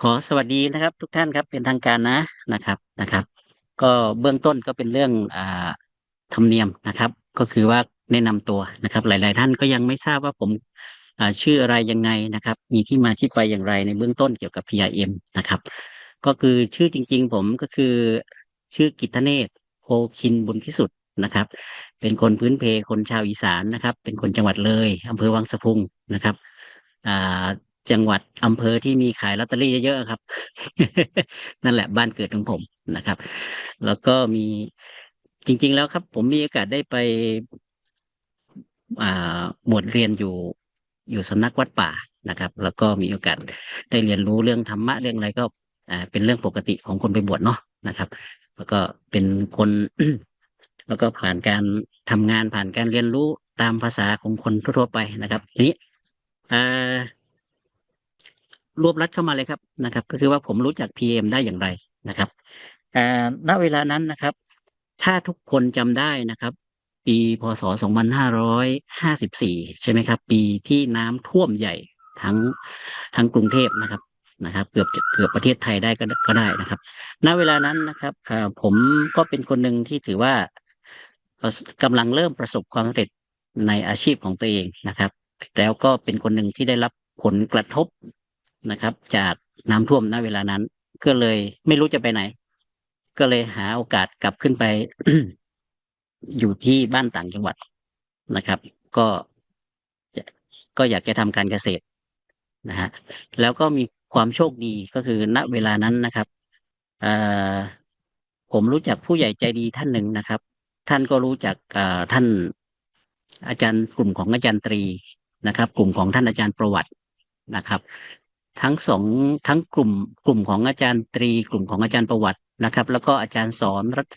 ขอสวัสดีนะครับ ทุกท่านครับเป็นทางการนะนะครับนะครับ ก็เบื้องต้นก็เป็นเรื่องอ่าธรรมเนียมนะครับ ก็คือว่าแนะนำตัวนะครับ หลาย ๆ ท่านก็ยังไม่ทราบว่าผมอ่าชื่ออะไรยังไงนะครับ มีที่มาที่ไปอย่างไรในเบื้องต้นเกี่ยวกับ PRM นะครับ ก็คือชื่อจริง ๆ ผมก็คือชื่อกิตเนศโพคินบุญพิสุทธิ์นะครับ เป็นคนพื้นเพคนชาวอีสานนะครับ เป็นคนจังหวัดเลยอำเภอวังสะพุงนะครับอ่า จังหวัดอำเภอที่มีขายลอตเตอรี่เยอะๆครับ นั่นแหละบ้านเกิดของผมนะครับ แล้วก็มีจริง ๆ แล้วครับ ผมมีโอกาสได้ไปอ่าบวชเรียนอยู่อยู่สำนักวัดป่านะครับ แล้วก็มีโอกาสได้เรียนรู้เรื่องธรรมะเรื่องอะไรก็เป็นเรื่องปกติของคนไปบวชเนาะนะครับ แล้วก็เป็นคนแล้วก็ผ่านการทำงานผ่านการเรียนรู้ตามภาษาของคนทั่วไปนะครับ ทีนี้อ่า รวบรัดเข้ามาเลยครับนะครับ ก็คือว่าผมรู้จัก PM ได้อย่างไรนะครับณเวลานั้นนะครับ ถ้าทุกคนจำได้นะครับ ปีพศ 2554 ใช่ไหมครับ ปีที่น้ำท่วมใหญ่ทั้งทั้งกรุงเทพนะครับนะครับ เกือบเกือบประเทศไทยได้ก็ก็ได้นะครับ ณเวลานั้นนะครับผมก็เป็นคนหนึ่งที่ถือว่าเอ่อกำลังเริ่มประสบความสำเร็จในอาชีพของตัวเองนะครับ แล้วก็เป็นคนหนึ่งที่ได้รับผลกระทบ นะครับ จากน้ำท่วมณเวลานั้น ก็เลยไม่รู้จะไปไหน ก็เลยหาโอกาสกลับขึ้นไป อยู่ที่บ้านต่างจังหวัดนะครับ ก็ก็อยากจะทำการเกษตรนะฮะแล้วก็มีความโชคดีก็คือณเวลานั้นนะครับผมรู้จักผู้ใหญ่ใจดีท่านหนึ่งนะครับ ท่านก็รู้จักท่านอาจารย์กลุ่มของอาจารย์ตรีนะครับ กลุ่มของท่านอาจารย์ประวัตินะครับ ทั้งสองทั้งกลุ่มกลุ่มของอาจารย์ตรี กลุ่มของอาจารย์ประวัตินะครับ แล้วก็อาจารย์สอนรัต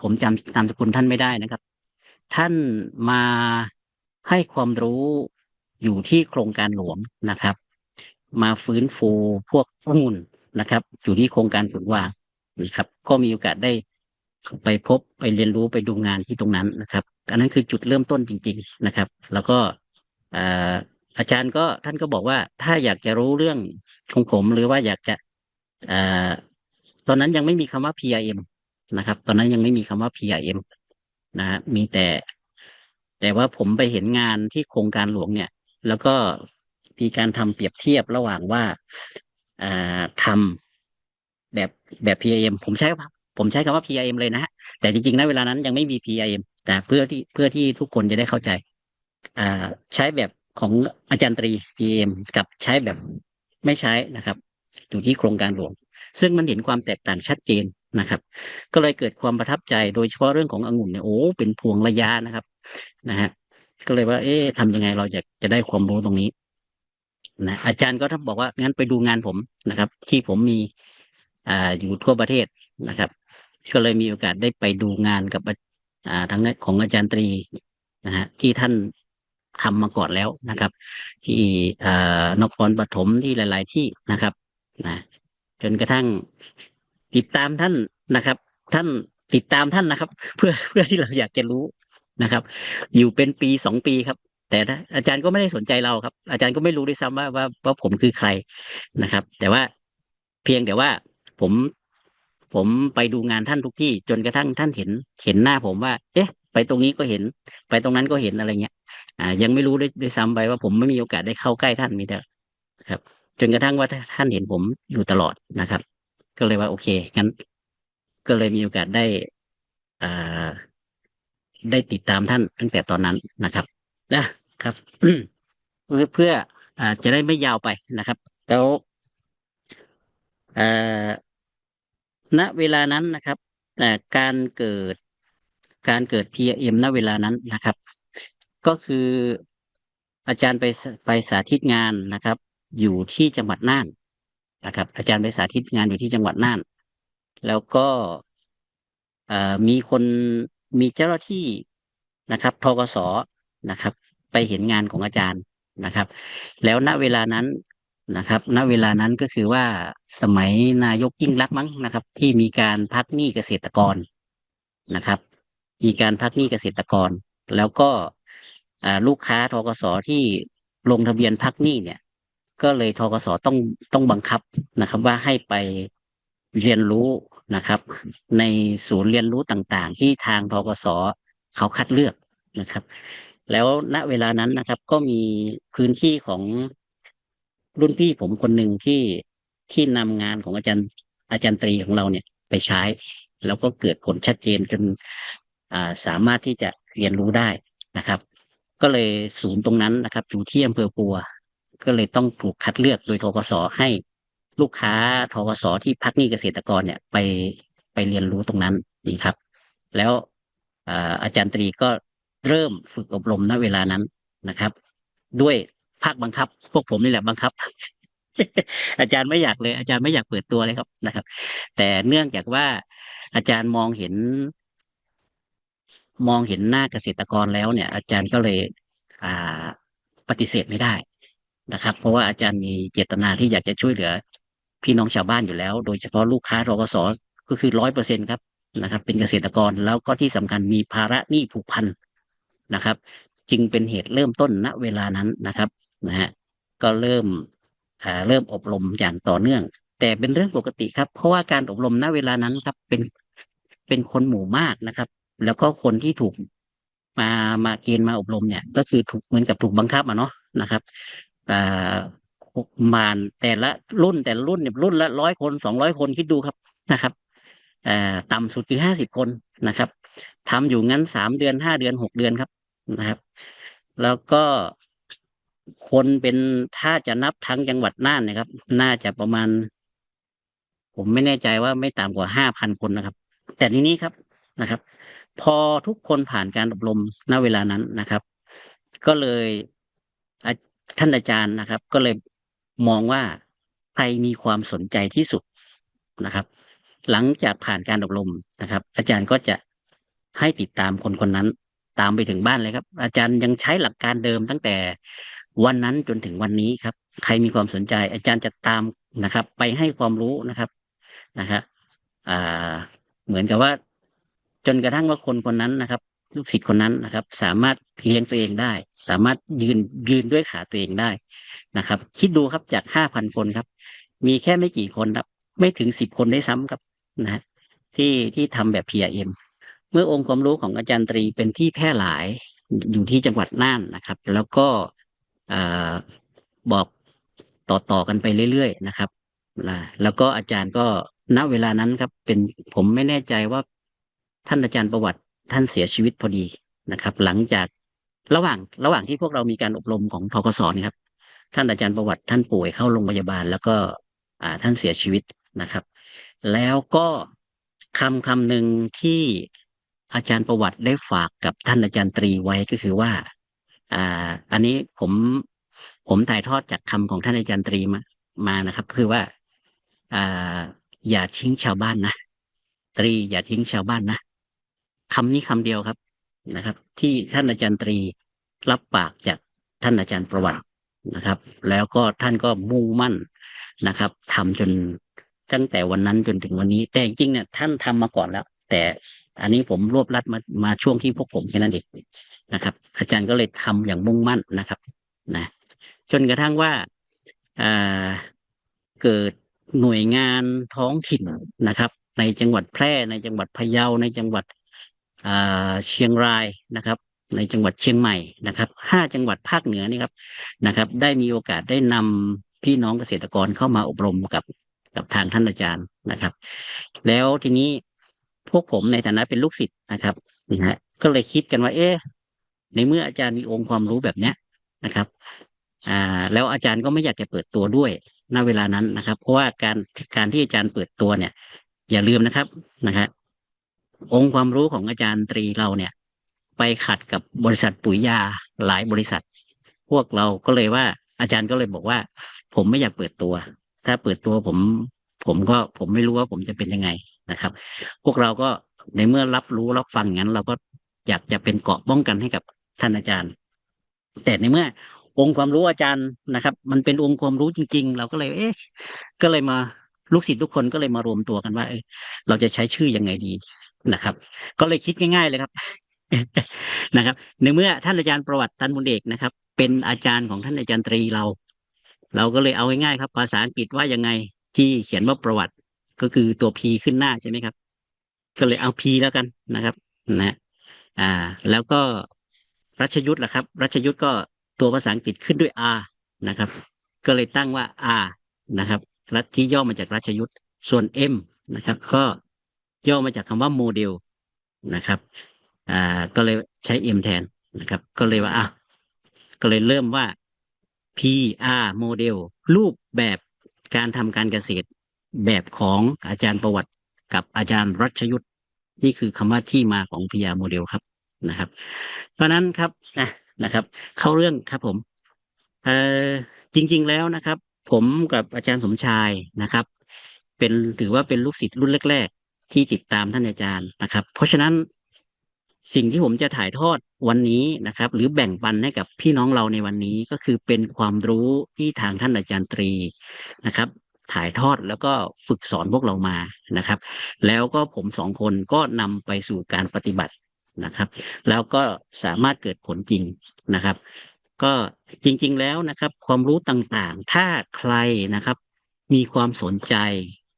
ผมจำนามสกุลท่านไม่ได้นะครับ ท่านมาให้ความรู้อยู่ที่โครงการหลวงนะครับ มาฟื้นฟูพวกข้องุ่นะครับ อยู่ที่โครงการฝนวานะครับ ก็มีโอกาสได้ไปพบไปเรียนรู้ไปดูงานที่ตรงนั้นนะครับ อันนั้นคือจุดเริ่มต้นจริง ๆนะครับ แล้วก็ อาจารย์ก็ท่านก็บอกว่า ถ้าอยากจะรู้เรื่องของผม หรือว่าอยากจะอตอนนั้นยังไม่มีคำว่า PRM นะครับ ตอนนั้นยังไม่มีคำว่า PRM นะฮะมีแต่ แต่ว่าผมไปเห็นงานที่โครงการหลวงเนี่ย แล้วก็มีการทำเปรียบเทียบระหว่างว่าอ่าทำแบบแบบ PRM ผมใช้ผมใช้คำว่า PRM เลยนะฮะแต่จริงๆนะเวลานั้นยังไม่มี PRM แต่เพื่อที่เพื่อที่ทุกคนจะได้เข้าใจ อ่า ใช้แบบ ของอาจารย์ตรี PM กับใช้แบบไม่ใช้นะครับ อยู่ที่โครงการหลวง ซึ่งมันเห็นความแตกต่างชัดเจนนะครับ ก็เลยเกิดความประทับใจโดยเฉพาะเรื่องขององุ่นเนี่ยโอ้เป็นพวงระยะนะครับนะฮะก็เลยว่า เอ๊ะทำยังไงเราจะจะได้ความรู้ตรงนี้นะอาจารย์ก็ท่านบอกว่างั้นไปดูงานผมนะครับ ที่ผมมีอ่าอยู่ทั่วประเทศนะครับ ก็เลยมีโอกาสได้ไปดูงานกับอ่าทางของอาจารย์ตรีนะฮะที่ท่าน ทำมาก่อนแล้วนะครับ ที่อ่านครปฐมที่หลาย ๆ ที่นะครับนะจนกระทั่งติดตามท่านนะครับ ท่านติดตามท่านนะครับ เพื่อเพื่อที่เราอยากจะรู้นะครับ อยู่เป็นปีสองปีครับ แต่ถ้าอาจารย์ก็ไม่ได้สนใจเราครับ อาจารย์ก็ไม่รู้ด้วยซ้ำว่าว่าว่าผมคือใครนะครับ แต่ว่าเพียงแต่ว่าผมผมไปดูงานท่านทุกที่ จนกระทั่งท่านเห็นเห็นหน้าผมว่า เอ๊ะ ไปตรงนี้ก็เห็น ไปตรงนั้นก็เห็นอะไรเงี้ยอ่า ยังไม่รู้ด้วยด้วยซ้ำไปว่าผมไม่มีโอกาสได้เข้าใกล้ท่านมีแต่ครับ จนกระทั่งว่าท่านเห็นผมอยู่ตลอดนะครับ ก็เลยว่าโอเคงั้น ก็เลยมีโอกาสได้อ่าได้ติดตามท่านตั้งแต่ตอนนั้นนะครับนะครับเพื่ออ่าจะได้ไม่ยาวไปนะครับ แล้วอ่อณเวลานั้นนะครับการเกิด การเกิด PM ณเวลานั้นนะครับ ก็คืออาจารย์ไปไปสาธิตงานนะครับ อยู่ที่จังหวัดน่านนะครับ อาจารย์ไปสาธิตงานอยู่ที่จังหวัดน่าน แล้วก็มีคนมีเจ้าหน้าที่นะครับทกสนะครับ ไปเห็นงานของอาจารย์นะครับ แล้วณเวลานั้นนะครับณเวลานั้นก็คือว่าสมัยนายกยิ่งรักมั้งนะครับ ที่มีการพักหนี้เกษตรกรนะครับ มีการพักหนี้เกษตรกร แล้วก็ลูกค้าทกสที่ลงทะเบียนพักหนี้เนี่ย ก็เลยทกสต้องต้องบังคับนะครับ ว่าให้ไปเรียนรู้นะครับ ในศูนย์เรียนรู้ต่างๆ ที่ทางทกสเขาคัดเลือกนะครับ แล้วณเวลานั้นนะครับ ก็มีพื้นที่ของรุ่นพี่ผมคนหนึ่งที่ที่นำงานของอาจารย์อาจารย์ตรีของเราเนี่ยไปใช้ แล้วก็เกิดผลชัดเจนจน สามารถที่จะเรียนรู้ได้นะครับ ก็เลยศูนย์ตรงนั้นนะครับอยู่ที่อำเภอปัว ก็เลยต้องถูกคัดเลือกโดยทกสให้ลูกค้าทกสที่พักหนี้เกษตรกรเนี่ยไปไปเรียนรู้ตรงนั้นนี่ครับ แล้วอาอาจารย์ตรีก็เริ่มฝึกอบรมณเวลานั้นนะครับ ด้วยภาคบังคับ พวกผมนี่แหละบังคับ อาจารย์ไม่อยากเลย อาจารย์ไม่อยากเปิดตัวเลยครับนะครับ แต่เนื่องจากว่าอาจารย์มองเห็น มองเห็นหน้าเกษตรกรแล้วเนี่ย อาจารย์ก็เลยปฏิเสธไม่ได้นะครับ เพราะว่าอาจารย์มีเจตนาที่อยากจะช่วยเหลือ พี่น้องชาวบ้านอยู่แล้ว โดยเฉพาะลูกค้ารกสก็คือร้อยเปอร์เซ็นครับนะครับ เป็นเกษตรกรแล้วก็ที่สำคัญมีภาระหนี้ผูกพันนะครับ จึงเป็นเหตุเริ่มต้นณเวลานั้นนะครับนะฮะก็เริ่มเริ่มอบรมอย่างต่อเนื่อง แต่เป็นเรื่องปกติครับ เพราะว่าการอบรมณเวลานั้นครับเป็นเป็นคนหมู่มากนะครับ แล้วก็คนที่ถูกมามาเกณฑ์มาอบรมเนี่ย ก็คือถูกเหมือนกับถูกบังคับอะเนาะนะครับอ่าประมาณแต่ละรุ่นแต่ละรุ่นเนี่ยรุ่นละร้อยคนสองร้อยคนคิดดูครับนะครับอ่าต่ำสุดคือห้าสิบคนนะครับทำอยู่งั้นสามเดือนห้าเดือนหกเดือนครับนะครับ แล้วก็คนเป็นถ้าจะนับทั้งจังหวัดน่านนะครับ น่าจะประมาณ ผมไม่แน่ใจว่าไม่ต่ำกว่าห้าพันคนนะครับ แต่ทีนี้ครับนะครับ พอทุกคนผ่านการอบรมณเวลานั้นนะครับ ก็เลยท่านอาจารย์นะครับ ก็เลยมองว่าใครมีความสนใจที่สุดนะครับ หลังจากผ่านการอบรมนะครับ อาจารย์ก็จะให้ติดตามคนคนนั้น ตามไปถึงบ้านเลยครับ อาจารย์ยังใช้หลักการเดิมตั้งแต่วันนั้นจนถึงวันนี้ครับ ใครมีความสนใจ อาจารย์จะตามนะครับ ไปให้ความรู้นะครับนะครับอ่าเหมือนกับว่า จนกระทั่งว่าคนคนนั้นนะครับ ลูกศิษย์คนนั้นนะครับ สามารถเลี้ยงตัวเองได้ สามารถยืนยืนด้วยขาตัวเองได้นะครับ คิดดูครับจากห้าพันคนครับ มีแค่ไม่กี่คนครับ ไม่ถึงสิบคนได้ซ้ำครับนะที่ที่ทำแบบ PRM เมื่อองค์ความรู้ของอาจารย์ตรีเป็นที่แพร่หลายอยู่ที่จังหวัดน่านนะครับ แล้วก็อบอกต่อๆกันไปเรื่อยๆนะครับนะแล้วก็อาจารย์ก็ณเวลานั้นครับ เป็นผมไม่แน่ใจว่า ท่านอาจารย์ประวัติท่านเสียชีวิตพอดีนะครับ หลังจากระหว่างระหว่างที่พวกเรามีการอบรมของทกศนี่ครับ ท่านอาจารย์ประวัติท่านป่วยเข้าโรงพยาบาล แล้วก็อ่าท่านเสียชีวิตนะครับ แล้วก็คำคำหนึ่งที่อาจารย์ประวัติได้ฝากกับท่านอาจารย์ตรีไว้ก็คือว่า อ่า อันนี้ผมผมถ่ายทอดจากคำของท่านอาจารย์ตรีมามานะครับ คือว่าอ่าอย่าทิ้งชาวบ้านนะตรีอย่าทิ้งชาวบ้านนะ คำนี้คำเดียวครับนะครับ ที่ท่านอาจารย์ตรีรับปากจากท่านอาจารย์ประวัตินะครับ แล้วก็ท่านก็มุ่งมั่นนะครับทำจนตั้งแต่วันนั้นจนถึงวันนี้ แต่จริงๆเนี่ยท่านทำมาก่อนแล้ว แต่อันนี้ผมรวบรัดมามาช่วงที่พวกผมแค่นั้นเองนะครับ อาจารย์ก็เลยทำอย่างมุ่งมั่นนะครับนะจนกระทั่งว่าอ่าเกิดหน่วยงานท้องถิ่นนะครับ ในจังหวัดแพร่ในจังหวัดพะเยาในจังหวัด เชียงรายนะครับ ในจังหวัดเชียงใหม่นะครับห้าจังหวัดภาคเหนือนี่ครับนะครับ ได้มีโอกาสได้นำพี่น้องเกษตรกรเข้ามาอบรมกับกับทางท่านอาจารย์นะครับ แล้วทีนี้พวกผมในฐานะเป็นลูกศิษย์นะครับนะฮะก็เลยคิดกันว่าเอ๊ะในเมื่ออาจารย์มีองค์ความรู้แบบเนี้ยนะครับ อ่า แล้วอาจารย์ก็ไม่อยากจะเปิดตัวด้วยณเวลานั้นนะครับ เพราะว่าการการที่อาจารย์เปิดตัวเนี่ย อย่าลืมนะครับนะครับ องค์ความรู้ของอาจารย์ตรีเราเนี่ย ไปขัดกับบริษัทปุ๋ยยาหลายบริษัท พวกเราก็เลยว่า อาจารย์ก็เลยบอกว่า ผมไม่อยากเปิดตัว ถ้าเปิดตัวผม ผมก็ผมไม่รู้ว่าผมจะเป็นยังไงนะครับ พวกเราก็ในเมื่อรับรู้รับฟังอย่างนั้น เราก็อยากจะเป็นเกาะป้องกันให้กับท่านอาจารย์ แต่ในเมื่อ องค์ความรู้อาจารย์นะครับ มันเป็นองค์ความรู้จริง ๆ เราก็เลย เอ๊ะก็เลยมาลูกศิษย์ทุกคนก็เลยมารวมตัวกันว่าเเราจะใช้ชื่อยังไงดี นะครับ ก็เลยคิดง่าย ๆ เลยครับนะครับ ในเมื่อท่านอาจารย์ประวัติตันบุญเอกนะครับ เป็นอาจารย์ของท่านอาจารย์ตรีเรา เราก็เลยเอาง่ายๆครับ ภาษาอังกฤษว่ายังไงที่เขียนว่าประวัติก็คือตัว P ขึ้นหน้าใช่ไหมครับ ก็เลยเอา P แล้วกันนะครับนะอ่า แล้วก็รัชยุทธ์ล่ะครับ รัชยุทธ์ก็ตัวภาษาอังกฤษขึ้นด้วย R นะครับ ก็เลยตั้งว่า R นะครับรัฐที่ย่อมาจากรัชยุทธ์ส่วน M นะครับ ก็ ย่อมาจากคำว่าโมเดลนะครับอ่าก็เลยใช้ M แทนนะครับ ก็เลยว่าอะก็เลยเริ่มว่า PR โมเดลรูปแบบการทำการเกษตรแบบของอาจารย์ประวัติกับอาจารย์รัชยุทธ์นี่คือคำว่าที่มาของ PR โมเดลครับนะครับ เพราะนั้นครับนะนะครับ เข้าเรื่องครับผมเอ่อจริง ๆแล้วนะครับ ผมกับอาจารย์สมชายนะครับ เป็นถือว่าเป็นลูกศิษย์รุ่นแรก ที่ติดตามท่านอาจารย์นะครับ เพราะฉะนั้นสิ่งที่ผมจะถ่ายทอดวันนี้นะครับ หรือแบ่งปันให้กับพี่น้องเราในวันนี้ก็คือเป็นความรู้ที่ทางท่านอาจารย์ตรีนะครับ ถ่ายทอดแล้วก็ฝึกสอนพวกเรามานะครับ แล้วก็ผมสองคนก็นำไปสู่การปฏิบัตินะครับ แล้วก็สามารถเกิดผลจริงนะครับ ก็จริง ๆ แล้วนะครับ ความรู้ต่างๆ ถ้าใครนะครับ มีความสนใจ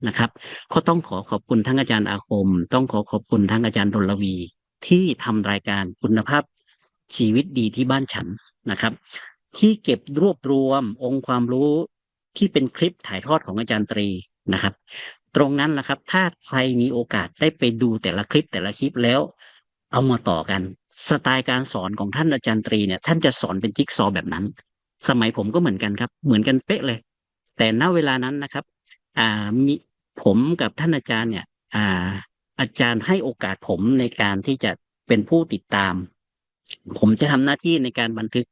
นะครับ ก็ต้องขอขอบคุณทั้งอาจารย์อาคม ต้องขอขอบคุณทั้งอาจารย์ดลวี ที่ทำรายการคุณภาพชีวิตดีที่บ้านฉันนะครับ ที่เก็บรวบรวมองค์ความรู้ที่เป็นคลิปถ่ายทอดของอาจารย์ตรีนะครับ ตรงนั้นแหละครับ ถ้าใครมีโอกาสได้ไปดูแต่ละคลิปแต่ละคลิปแล้ว เอามาต่อกัน สไตล์การสอนของท่านอาจารย์ตรีเนี่ย ท่านจะสอนเป็นจิ๊กซอว์แบบนั้น สมัยผมก็เหมือนกันครับ เหมือนกันเป๊ะเลย แต่ณเวลานั้นนะครับ อ่ามี ผมกับท่านอาจารย์เนี่ย อ่า อาจารย์ให้โอกาสผมในการที่จะเป็นผู้ติดตาม ผมจะทำหน้าที่ในการบันทึก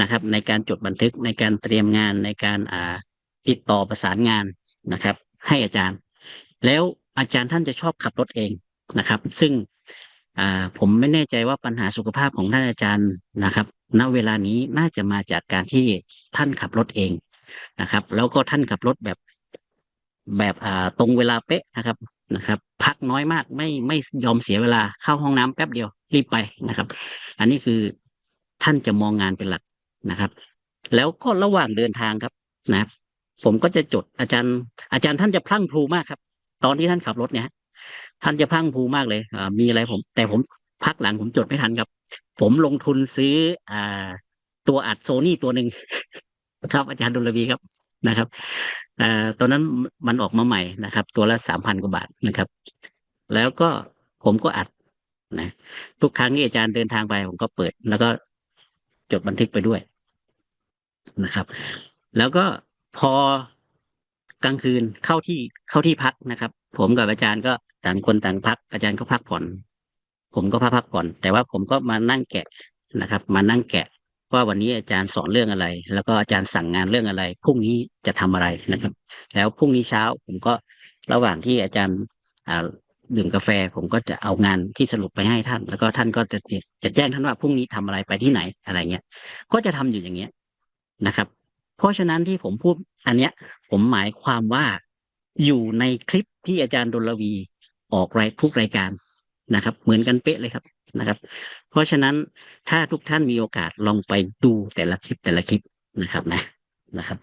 นะครับ ในการจดบันทึกในการเตรียมงานในการอ่าติดต่อประสานงานนะครับ ให้อาจารย์ แล้วอาจารย์ท่านจะชอบขับรถเองนะครับ ซึ่งอ่าผมไม่แน่ใจว่าปัญหาสุขภาพของท่านอาจารย์นะครับ ณ เวลานี้น่าจะมาจากการที่ท่านขับรถเองนะครับ แล้วก็ท่านขับรถแบบ แบบอ่าตรงเวลาเป๊ะนะครับนะครับ พักน้อยมากไม่ไม่ยอมเสียเวลาเข้าห้องน้ำแป๊บเดียวรีบไปนะครับ อันนี้คือท่านจะมองงานเป็นหลักนะครับ แล้วก็ระหว่างเดินทางครับนะครับผมก็จะจดอาจารย์ อาจารย์ท่านจะพลั่งพลูมากครับ ตอนที่ท่านขับรถเนี่ยท่านจะพลั่งพลูมากเลยมีอะไรผม แต่ผมพักหลังผมจดไม่ทันครับ ผมลงทุนซื้ออ่า ตัวอัดโซนี่ตัวหนึ่งครับอาจารย์ดุลวีครับ นะครับอตอนนั้นมันออกมาใหม่นะครับ ตัวละสามพันกว่าบาทนะครับ แล้วก็ผมก็อัดนะทุกครั้งที่อาจารย์เดินทางไปผมก็เปิด แล้วก็จดบันทึกไปด้วยนะครับ แล้วก็พอกลางคืนเข้าที่เข้าที่พักนะครับ ผมกับอาจารย์ก็ต่างคนต่างพัก อาจารย์ก็พักผ่อน ผมก็พักพักผ่อน แต่ว่าผมก็มานั่งแกะนะครับ มานั่งแกะ ว่าวันนี้อาจารย์สอนเรื่องอะไร แล้วก็อาจารย์สั่งงานเรื่องอะไรพรุ่งนี้จะทำอะไรนะครับ แล้วพรุ่งนี้เช้าผมก็ระหว่างที่อาจารย์ดื่มกาแฟผมก็จะเอางานที่สรุปไปให้ท่าน แล้วก็ท่านก็จะจะแจ้งท่านว่าพรุ่งนี้ทำอะไรไปที่ไหนอะไรเงี้ย ก็จะทำอยู่อย่างเงี้ยนะครับ เพราะฉะนั้นที่ผมพูดอันเนี้ย ผมหมายความว่าอยู่ในคลิปที่อาจารย์ดลวีออกรายทุกรายการนะครับ เหมือนกันเป๊ะเลยครับ นะครับ เพราะฉะนั้นถ้าทุกท่านมีโอกาสลองไปดูแต่ละคลิปแต่ละคลิปนะครับนะนะครับ